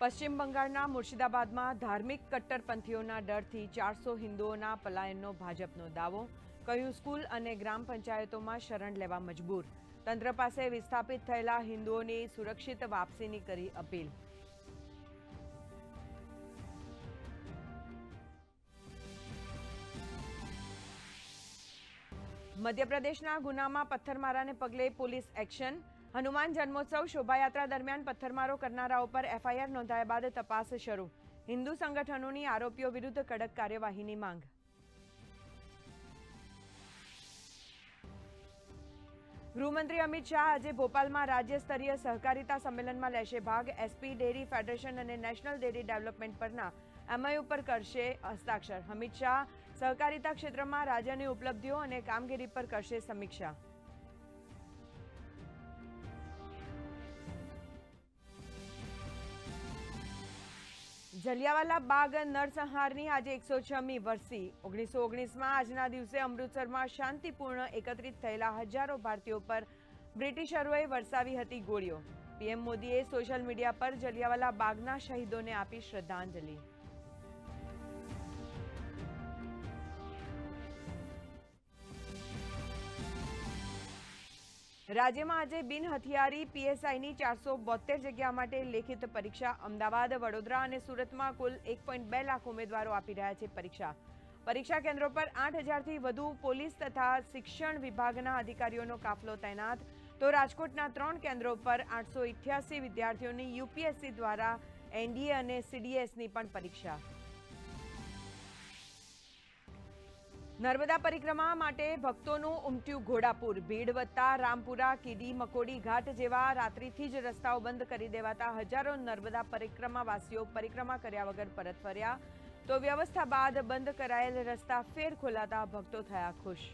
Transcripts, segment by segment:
પશ્ચિમ બંગાળના મુર્શિદાબાદમાં ધાર્મિક કટ્ટરપંથીઓના ડરથી ચારસો હિન્દુઓના પલાયનનો ભાજપનો દાવો. કહ્યું સ્કૂલ અને ગ્રામ પંચાયતોમાં શરણ લેવા મજબૂર? તંત્ર પાસે વિસ્થાપિત થયેલા હિન્દુઓની સુરક્ષિત વાપસીની કરી અપીલ. મધ્યપ્રદેશના ગુનામાં પથ્થરમારાને પગલે પોલીસ એક્શન હનુમાન જન્મોત્સવ શોભાયાત્રા દરમિયાન પથ્થરમારો કરનારાઓ પર એફઆઈઆર નોંધાયા બાદ તપાસ શરૂ. હિન્દુ સંગઠનોની આરોપીઓ વિરુદ્ધ કડક કાર્યવાહીની માંગ. ગૃહમંત્રી અમિત શાહ આજે ભોપાલમાં રાજ્ય સ્તરીય સહકારિતા સંમેલનમાં લેશે ભાગ. એસપી ડેરી ફેડરેશન અને નેશનલ ડેરી ડેવલપમેન્ટ પરના એમઆઈ ઉપર કરશે હસ્તાક્ષર. અમિત શાહ સહકારિતા ક્ષેત્રમાં રાજ્યની ઉપલબ્ધિઓ અને કામગીરી પર કરશે સમીક્ષા. જલિયાવાલા બાગ નરસંહારની આજે એકસો છમી વર્ષી. ઓગણીસો ઓગણીસમાં આજના દિવસે અમૃતસરમાં શાંતિપૂર્ણ એકત્રિત થયેલા હજારો ભારતીયો પર બ્રિટિશરોએ વરસાવી હતી ગોળીઓ. પીએમ મોદીએ સોશિયલ મીડિયા પર જલિયાવાલા બાગના શહીદોને આપી શ્રદ્ધાંજલિ. રાજ્યમાં આજે બિન હથિયારી પીએસઆઈની ચારસો બોતેર જગ્યા માટે લેખિત પરીક્ષા અમદાવાદ, વડોદરા અને સુરતમાં કુલ એક પોઈન્ટ બે લાખ ઉમેદવારો આપી રહ્યા છે પરીક્ષા. પરીક્ષા કેન્દ્રો પર આઠ હજારથી વધુ પોલીસ તથા શિક્ષણ વિભાગના અધિકારીઓનો કાફલો તૈનાત. તો રાજકોટના ત્રણ કેન્દ્રો પર આઠસો વિદ્યાર્થીઓની યુપીએસસી દ્વારા એનડીએ અને સીડીએસની પણ પરીક્ષા. નર્મદા પરિક્રમા માટે ભક્તોનું ઉમટ્યું ઘોડાપુર. ભીડ વધતા રામપુરા, કીડી, મકોડી ઘાટ જેવા રાત્રિથી જ રસ્તાઓ બંધ કરી દેવાતા હજારો નર્મદા પરિક્રમાવાસીઓ પરિક્રમા કર્યા વગર પરત ફર્યા. તો વ્યવસ્થા બાદ બંધ કરાયેલ રસ્તા ફેર ખોલાતા ભક્તો થયા ખુશ.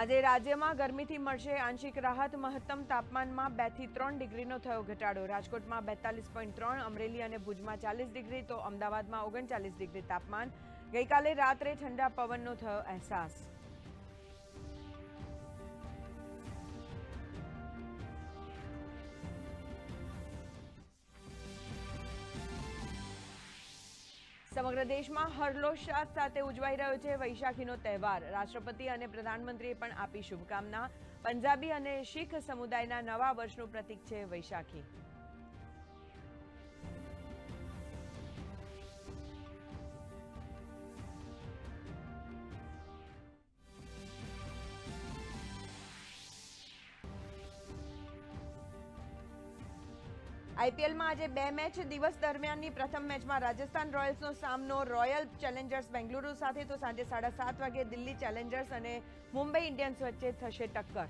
આજે રાજ્યમાં ગરમીથી મળશે આંશિક રાહત. મહત્તમ તાપમાનમાં બેથી ત્રણ ડિગ્રીનો થયો ઘટાડો. રાજકોટમાં બેતાલીસ પોઈન્ટ ત્રણ, અમરેલી અને ભુજમાં ચાલીસ ડિગ્રી, તો અમદાવાદમાં ઓગણચાલીસ ડિગ્રી તાપમાન. ગઈકાલે રાત્રે ઠંડા પવનનો થયો અહેસાસ. સમગ્ર દેશમાં હર્ષોલ્લાસ સાથે ઉજવાઈ રહ્યો છે વૈશાખીનો તહેવાર. રાષ્ટ્રપતિ અને પ્રધાનમંત્રીએ પણ આપી શુભકામના. પંજાબી અને શીખ સમુદાયના નવા વર્ષનું પ્રતીક છે વૈશાખી. આઈપીએલમાં આજે બે મેચ દિવસ દરમિયાનની પ્રથમ મેચમાં રાજસ્થાન રોયલ્સનો સામનો રોયલ ચેલેન્જર્સ બેંગલુરુ સાથે. તો સાંજે સાડા સાત વાગે દિલ્હી ચેલેન્જર્સ અને મુંબઈ ઇન્ડિયન્સ વચ્ચે થશે ટક્કર.